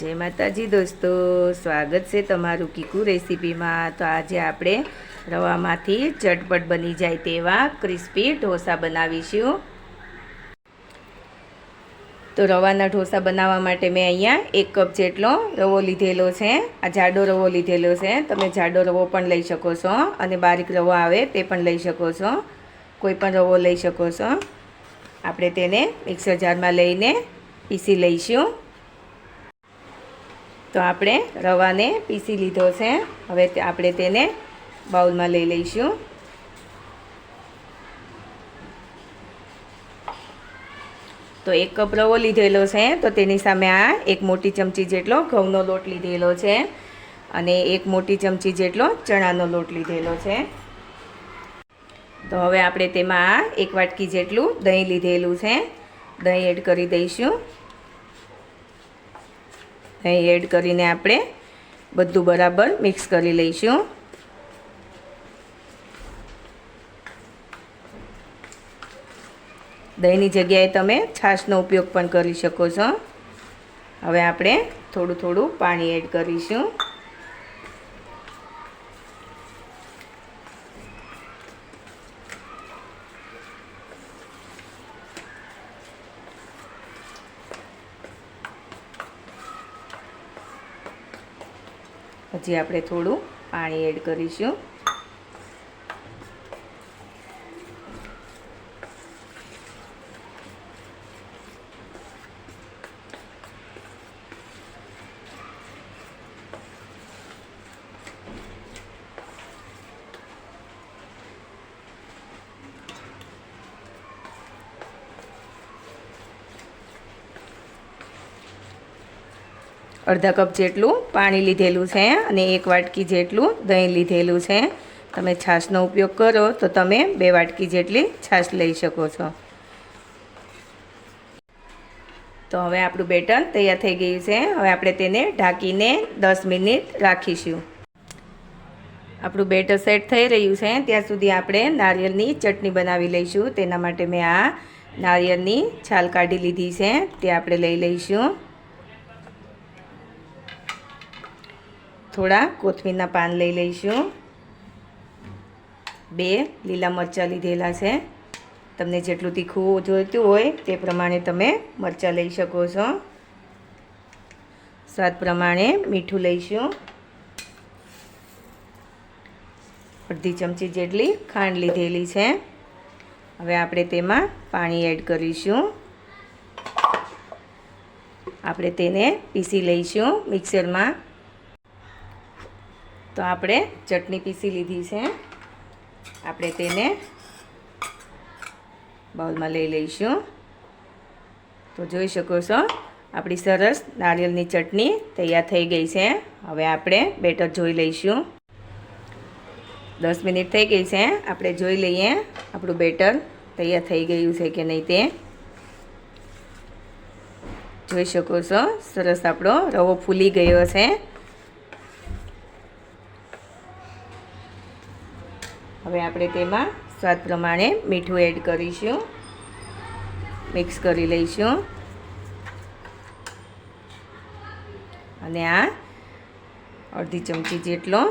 જય માતાજી દોસ્તો, સ્વાગત છે તમારું કીકુ રેસીપીમાં. તો આજે આપણે રવામાંથી ચટપટ બની જાય તેવા ક્રિસ્પી ઢોસા બનાવીશું. તો રવાના ઢોસા બનાવવા માટે મેં અહીંયા એક કપ જેટલો રવો લીધેલો છે. આ જાડો રવો લીધેલો છે. તમે જાડો રવો પણ લઈ શકો છો અને બારીક રવો આવે તે પણ લઈ શકો છો. કોઈ પણ રવો લઈ શકો છો. આપણે તેને મિક્સર જારમાં લઈને પીસી લઈશું. તો આપણે રવાને પીસી લીધો છે. હવે આપણે તેને બાઉલમાં લઈ લઈશું. તો એક કપ રવો લીધેલો છે. તો તેની સામે આ એક મોટી ચમચી જેટલો ઘઉંનો લોટ લીધેલો છે અને એક મોટી ચમચી જેટલો ચણાનો લોટ લીધેલો છે. તો હવે આપણે તેમાં આ એક વાટકી જેટલું દહીં લીધેલું છે. દહીં એડ કરી દઈશું. દહીં એડ કરીને આપણે બધું બરાબર મિક્સ કરી લઈશું. દહીંની જગ્યાએ તમે છાશનો ઉપયોગ પણ કરી શકો છો. હવે આપણે થોડું થોડું પાણી એડ કરીશું. પછી આપણે થોડું પાણી એડ કરીશું. અડધા કપ જેટલું પાણી લીધેલું છે અને એક વાટકી જેટલું દહીં લીધેલું છે. તમે છાશનો ઉપયોગ કરો તો તમે બે વાટકી જેટલી છાશ લઈ શકો છો. તો હવે આપણું બેટર તૈયાર થઈ ગયું છે. હવે આપણે તેને ઢાંકીને દસ મિનિટ રાખીશું. આપણું બેટર સેટ થઈ રહ્યું છે. ત્યાં સુધી આપણે નારિયેળની ચટણી બનાવી લઈશું. તેના માટે મેં આ નારિયેળની છાલ કાઢી લીધી છે. તે આપણે લઈ લઈશું. થોડા કોથમીરના પાન લઈ લઈશું. બે લીલા મરચાં લીધેલા છે. તમને જેટલું તીખું જોઈતું હોય તે પ્રમાણે તમે મરચાં લઈ શકો છો. સ્વાદ પ્રમાણે મીઠું લઈશું. અડધી ચમચી જેટલી ખાંડ લીધેલી છે. હવે આપણે તેમાં પાણી એડ કરીશું. આપણે તેને પીસી લઈશું મિક્સરમાં. તો આપણે ચટણી પીસી લીધી છે. આપણે તેને બાઉલમાં લઈ લઈશું. તો જોઈ શકો છો, આપણી સરસ નારિયેળની ચટણી તૈયાર થઈ ગઈ છે. હવે આપણે બેટર જોઈ લઈશું. દસ મિનિટ થઈ ગઈ છે. આપણે જોઈ લઈએ આપણું બેટર તૈયાર થઈ ગયું છે કે નહીં તે. જોઈ શકો છો, સરસ આપણો રવો ફૂલી ગયો છે. હવે આપણે તેમાં સ્વાદ પ્રમાણે મીઠું એડ કરીશું. મિક્સ કરી લઈશું. અને આ અડધી ચમચી જેટલો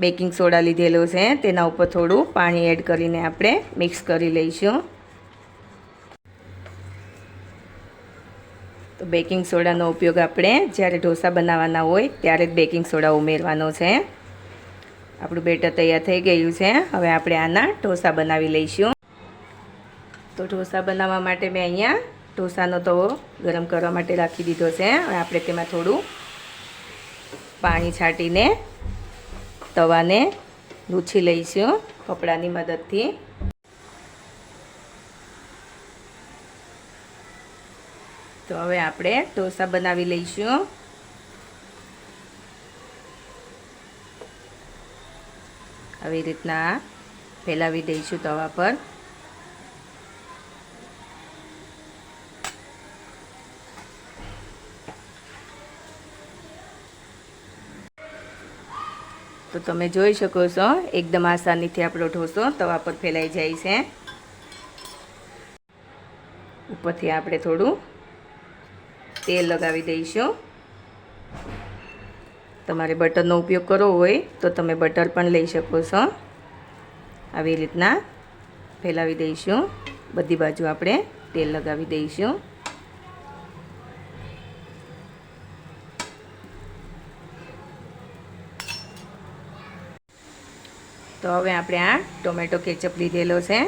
બેકિંગ સોડા લીધેલો છે. તેના ઉપર થોડું પાણી એડ કરીને આપણે મિક્સ કરી લઈશું. તો બેકિંગ સોડાનો ઉપયોગ આપણે જ્યારે ઢોસા બનાવવાના હોય ત્યારે જ બેકિંગ સોડા ઉમેરવાનો છે. આપણું બેટર તૈયાર થઈ ગયું છે. હવે આપણે આના ઢોસા બનાવી લઈશું. તો ઢોસા બનાવવા માટે મેં અહીંયા ઢોસાનો તવો ગરમ કરવા માટે રાખી દીધો છે. હવે આપણે તેમાં થોડું પાણી છાંટીને તવાને લૂછી લઈશું કપડાની મદદથી. તો હવે આપણે ઢોસા બનાવી લઈશું. આવી રીતના ફેલાવી દઈશું તવા પર. તો તમે જોઈ શકો છો, એકદમ આસાનીથી આપણો ઢોસો તવા પર ફેલાઈ જાય છે. ઉપરથી આપણે થોડું તેલ લગાવી દઈશું. તમારે બટરનો ઉપયોગ કરવો હોય તો તમે બટર પણ લઈ શકો છો. આવી રીતના ફેલાવી દઈશું. બધી બાજુ આપણે તેલ લગાવી દઈશું. તો હવે આપણે આ ટોમેટો કેચઅપ લીધેલો છે.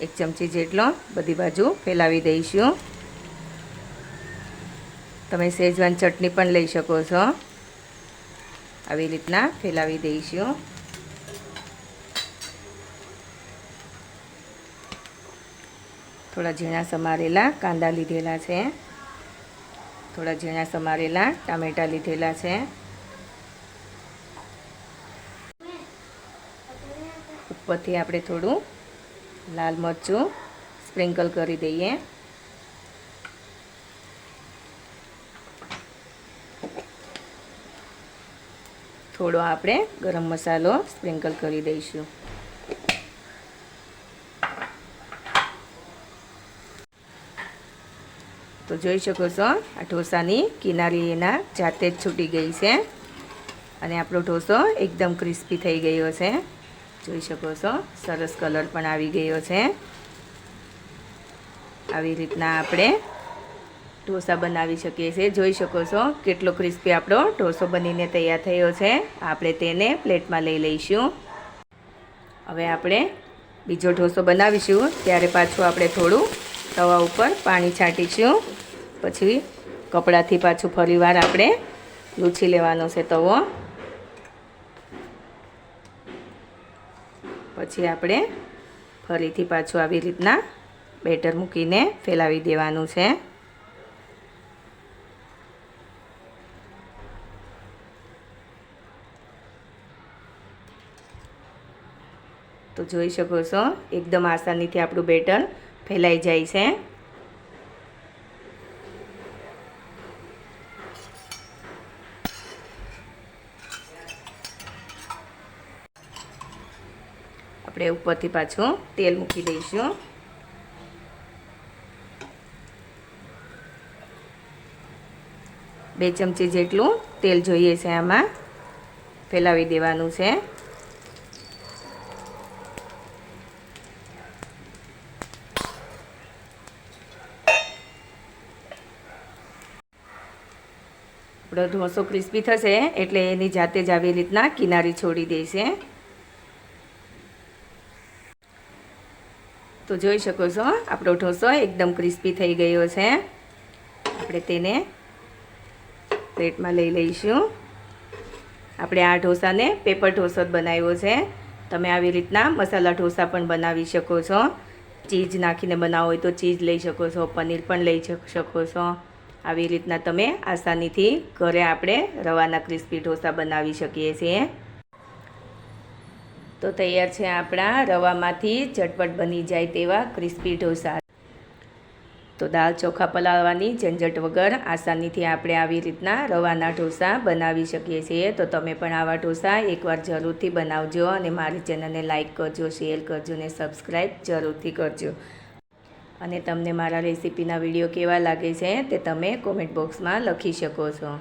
એક ચમચી જેટલો બધી બાજુ ફેલાવી દઈશું. તમે શેજવાન ચટણી પણ લઈ શકો છો. આવી રીતના ફેલાવી દઈશું થોડા ઝીણા સમારેલા કાંદા લીધેલા છે. થોડા ઝીણા સમારેલા ટામેટાં લીધેલા છે. ઉપરથી આપણે થોડું લાલ મરચું સ્પ્રિંકલ કરી દઈએ. થોડો આપણે ગરમ મસાલો સ્પ્રિંકલ કરી દઈશું. તો જોઈ શકો છો, આ ઢોસાની કિનારી એના જાતે જ છૂટી ગઈ છે. અને આપણો ઢોસો એકદમ ક્રિસ્પી થઈ ગયો છે. જોઈ શકો છો, સરસ કલર પણ આવી ગયો છે. આવી રીતના આપણે ઢોસા બનાવી શકીએ છીએ. જોઈ શકો છો કેટલો ક્રિસ્પી આપણો ઢોસો બનીને તૈયાર થયો છે. આપણે તેને પ્લેટમાં લઈ લઈશું. હવે આપણે બીજો ઢોસો બનાવીશું. ત્યારે પાછું આપણે થોડું તવા ઉપર પાણી છાંટીશું. પછી કપડાથી પાછું ફરીવાર આપણે લૂછી લેવાનો છે તવો. પછી આપણે ફરીથી પાછું આવી રીતના બેટર મૂકીને ફેલાવી દેવાનું છે. તો જોઈ શકો છો. એકદમ આસાનીથી આપણું બેટર ફેલાઈ જાય છે. આપણે ઉપરથી પાછું તેલ મૂકી દઈશું. બે ચમચી જેટલું તેલ જોઈએ છે આમાં. ફેલાવી દેવાનું છે. આપણો ઢોસો ક્રિસ્પી થશે, એટલે એની જાતે જ આવી રીતના કિનારી છોડી દેશે તો જોઈ શકો છો, આપણો ઢોસો એકદમ ક્રિસ્પી થઈ ગયો છે. આપણે તેને પ્લેટમાં લઈ લઈશું. આપણે આ ઢોસાને પેપર ઢોસો જ બનાવ્યો છે. તમે આવી રીતના મસાલા ઢોસા પણ બનાવી શકો છો. ચીઝ નાખીને બનાવો હોય તો ચીઝ લઈ શકો છો, પનીર પણ લઈ શકો છો. આવી રીતના તમે આસાનીથી ઘરે આપણે રવાના ક્રિસ્પી ઢોસા બનાવી શકીએ છીએ. તો તૈયાર છે આપણા રવામાંથી ઝટપટ બની જાય તેવા ક્રિસ્પી ઢોસા. તો દાળ ચોખા પલાળવાની ઝંઝટ વગર આસાનીથી આપણે આવી રીતના રવાના ઢોસા બનાવી શકીએ છીએ. તો તમે પણ આવા ઢોસા એકવાર જરૂરથી બનાવજો અને મારી ચેનલને લાઇક કરજો, શેર કરજો અને સબસ્ક્રાઈબ જરૂરથી કરજો. અને તમને મારા રેસીપીના વીડિયો કેવા લાગે છે તે તમે કોમેન્ટ બોક્સમાં લખી શકો છો.